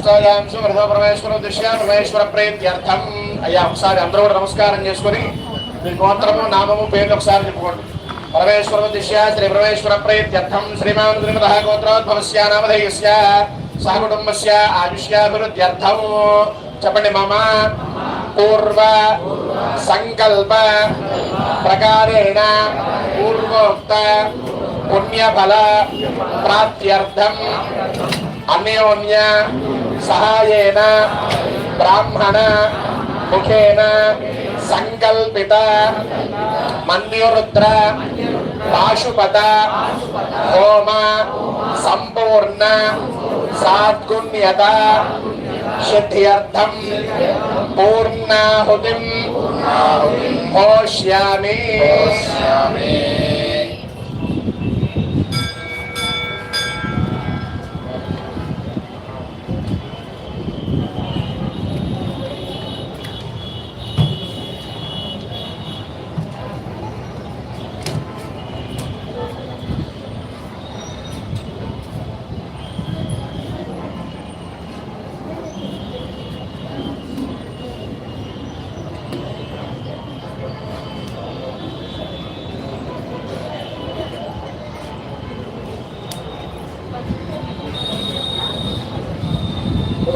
అష్టాయాం సుమృత పరమేశ్వర దిశ్య పరమేశ్వర ప్రేత్యర్థం అయ్యా ఒకసారి అందరూ కూడా నమస్కారం చేసుకుని మీ గోత్రము నామము పేర్లు ఒకసారి చెప్పుకోండి. పరమేశ్వర దిశ్య శ్రీ పరమేశ్వర ప్రేత్యర్థం శ్రీమాన్ శ్రీమద గోత్రోద్భవస్య నామధేయస్య సహకుటుంబస్య ఆయుష్యాభివృద్ధ్యర్థము చెప్పండి మమ. పూర్వ సంకల్ప ప్రకారేణ పూర్వోక్త పుణ్యఫల ప్రాప్త్యర్థం. అన్యోన్య సహాయేన బ్రాహ్మణ ముఖేన సంకల్పిత మన్యురుద్ర పాశుపత హోమ సంపూర్ణ సాద్గుణ్యత శుద్ధ్యర్థం పూర్ణాహుతిం హోష్యామి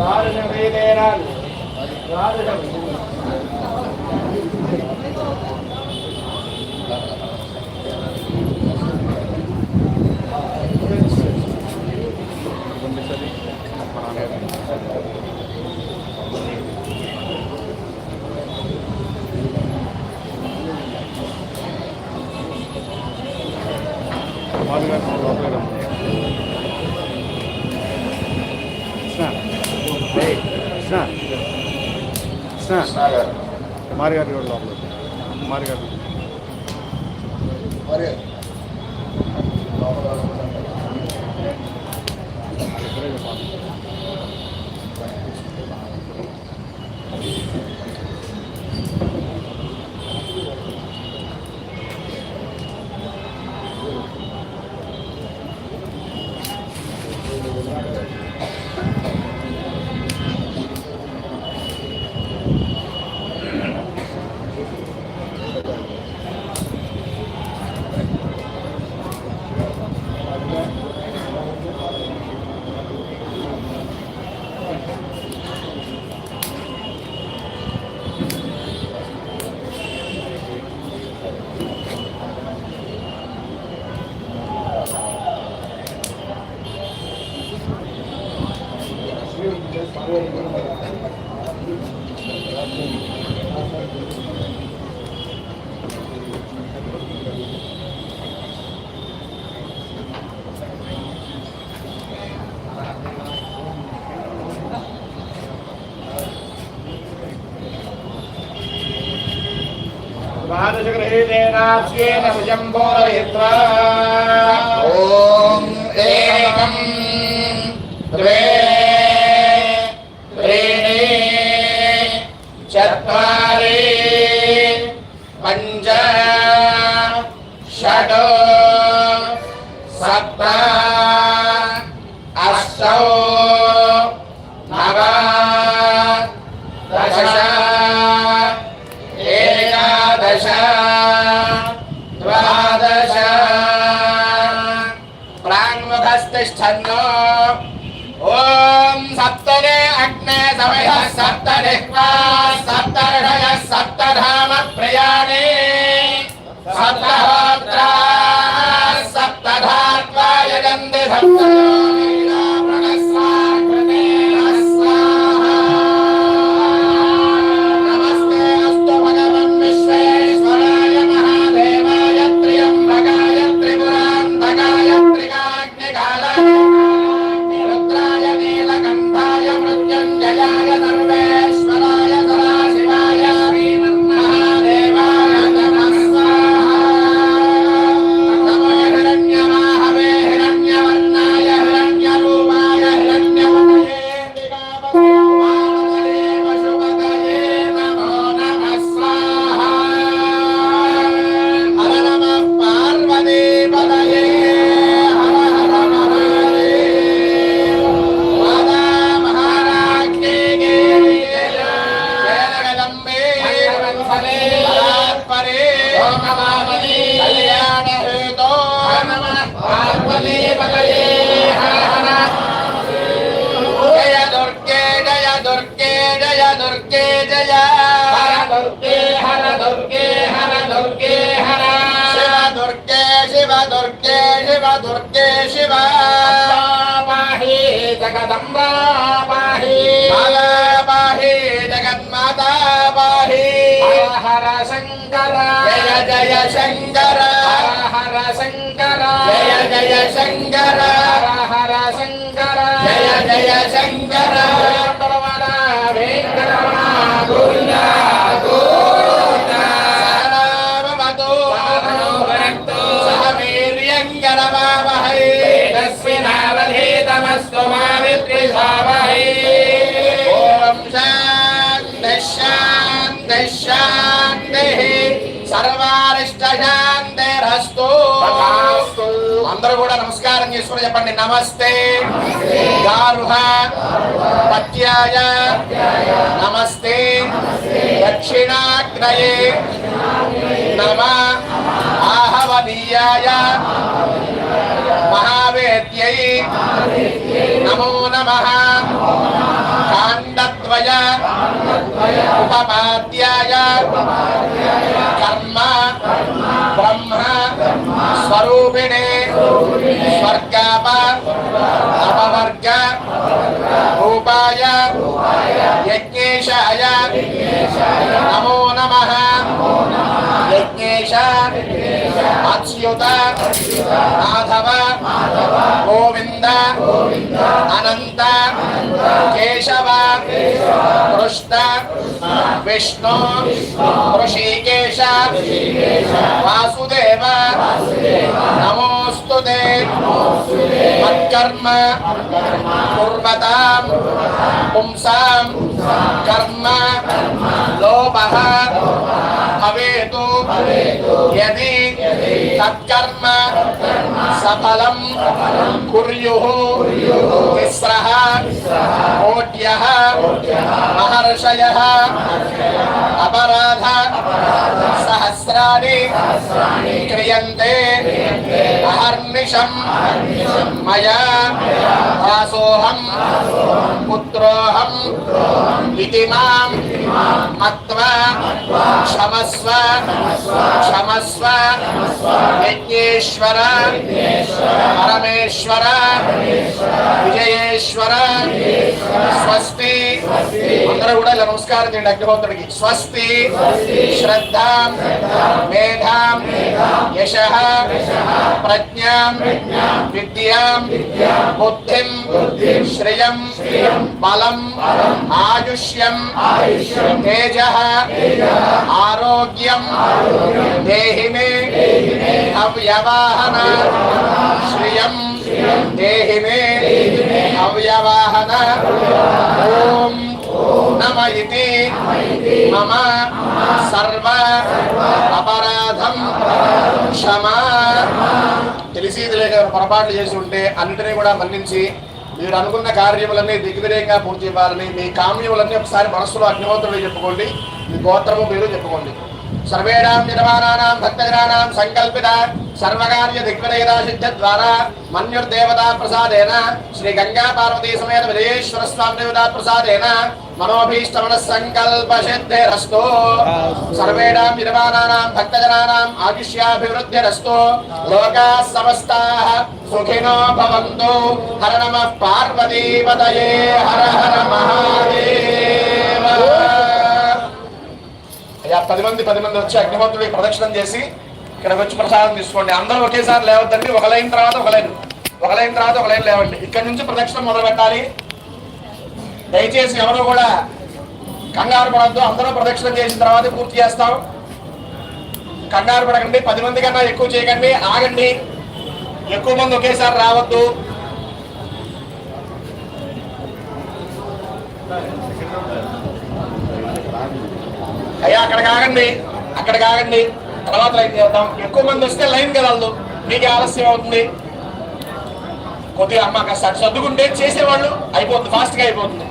காரண வேலேரால் காரண பாதுகாப்பு டேய் கிருஷ்ணா. கிருஷ்ணா. மாரிகாட் ரோடு மாரிகாட் పూరయిత్వా ఓం ఏకం ద్వే త్రీణి Shadows, Sapta. kue. జగదంబా పాహి పాహి జగన్మాతా పాహి హర శంకర. జయ జయ శంకర. హర శంకర. జయ జయ శంకర. హర హర శంకర. జయ జయ శంకర. తస్మినావధీతమస్తు మా విద్విషావహై ఓం శాంతి శాంతి శాంతి సర్వారిష్ట శాంతిరస్తు తథాస్తు. అందరూ కూడా నమస్కారం చేసుకుని చెప్పండి నమస్తే। గారుహ పత్యాయ నమస్తే। దక్షిణాగ్నయే నమ ఆహవనీయాయ మహావేద్యై నమో నమ కాండద్వయ ఉపపాద్యాయ కర్మ బ్రహ్మ స్వరూపిణే స్వర్గాప అపవర్గ రూపాయ యజ్ఞేశాయ ईशा अच्युता माधव गोविन्द अनन्त केशव कृष्ण विष्णु ऋषिकेश वासुदेव नमोऽस्तु ते मत्कर्म कुर्वतां पुंसां कर्म लोभः भवेतु భవేతు యది సత్కర్మ సఫలం కుర్యు తిస్రః కోట్య మహర్షయ అపరాధ సహస్రాణి క్రియంతే అహర్నిషం మయా దాసోహం పుత్రోహం ఇది మాం మత్వా క్షమస్వ క్షమస్వ यज्ञेश्वर परमेश्वर। विजयेश्वर। स्वस्ति। अंदर कूड़ा नमस्कार की स्वस्ति। श्रद्धा। मेधा। यश। प्रज्ञा। विद्या। बुद्धि। श्रिय। बल। आयुष्य। तेज। आरोग्यम देहि में। అవ్యవాహన శ్రియం దేహి మే అవ్యవాహన ఓం నమ ఇతి మమ సర్వ అపరాధం క్షమా తెలిసి లేక పొరపాట్లు చేసి ఉంటే అన్నిటినీ కూడా మన్నించి మీరు అనుకున్న కార్యములన్నీ దిగ్విజయంగా పూర్తి చేయాలని మీ కామ్యములన్నీ ఒకసారి మనస్సులో అగ్నిహోత్రుడు చెప్పుకోండి మీ గోత్రము పేరు చెప్పుకోండి. సర్వేణాం నిర్మాణానాం భక్తజనానాం సంకల్పిత సర్వకార్య దిగ్విజయదా సిద్ధ ద్వారా మన్యుర్దేవతా ప్రసాదేన శ్రీ గంగా పార్వతీ సమేత విజయేశ్వర స్వామి దేవతా ప్రసాదేన మనోభీష్టమన సంకల్ప సిద్ధిరస్తో సర్వేణాం నిర్మాణానాం భక్తజనానాం ఆయుష్యాభివృద్ధిరస్తు. లోకా సమస్తాః సుఖినో భవంతు. హర నమః పార్వతీపతయే హర హర మహాదేవ. అయ్యా పది మంది పది మంది వచ్చి అగ్నిహోత్రుడికి ప్రదక్షిణం చేసి ఇక్కడికి వచ్చి ప్రసాదం తీసుకోండి. అందరూ ఒకేసారి లేవద్దండి. ఒక లైన్ తర్వాత ఒక లైన్. ఒక లైన్ తర్వాత ఒక లైన్ లేవండి. ఇక్కడి నుంచి ప్రదక్షిణం మొదలు పెట్టాలి దయచేసి ఎవరు కూడా కంగారు పడద్దు. అందరూ ప్రదక్షిణం చేసిన తర్వాత పూర్తి చేస్తాం. కంగారు పడకండి. పది మంది కన్నా ఎక్కువ చేయకండి. ఆగండి. ఎక్కువ మంది ఒకేసారి రావద్దు. అయ్యా అక్కడ కాగండి అక్కడ కాగండి తర్వాత లైన్ చేద్దాం. ఎక్కువ మంది వస్తే లైన్ కదలదు మీకు ఆలస్యం అవుతుంది. కొద్దిగా అమ్మ కాస్త సర్దుకుంటే చేసేవాళ్ళు అయిపోతుంది ఫాస్ట్గా అయిపోతుంది.